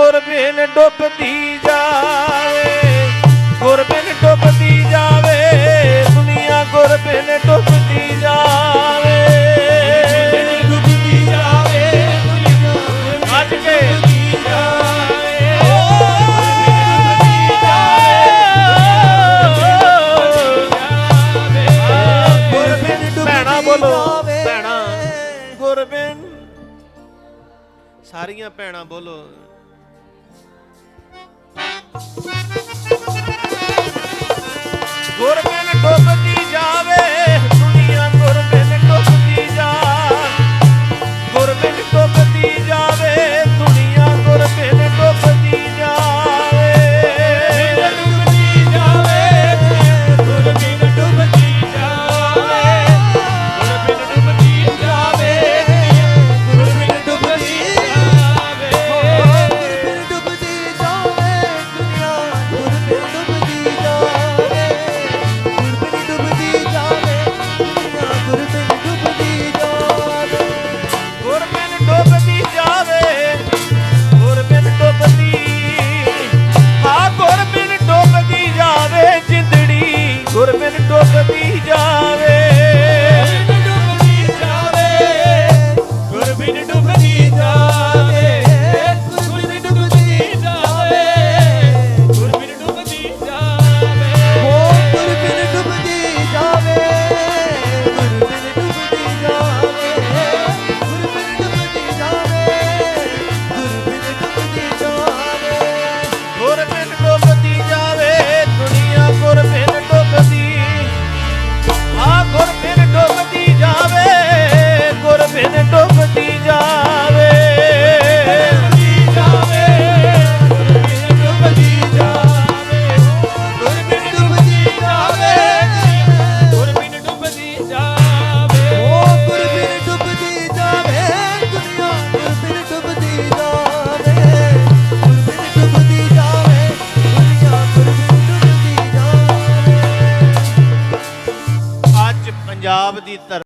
ਗੁਰਬਿਨ ਡੁੱਬਦੀ ਜਾਵੇ ਗੁਰਬਿਨ ਡੁੱਬਦੀ ਜਾਵੇ ਦੁਨੀਆ ਗੁਰਬਿਨ ਡੁੱਬਦੀ ਜਾਵੇ। ਸਾਰੀਆਂ ਭੈਣਾਂ ਬੋਲੋ। Thank you. ਡੁੱਬਦੀ ਜਾਵੇ ਜਵਾਬ ਦਿੱਤਾ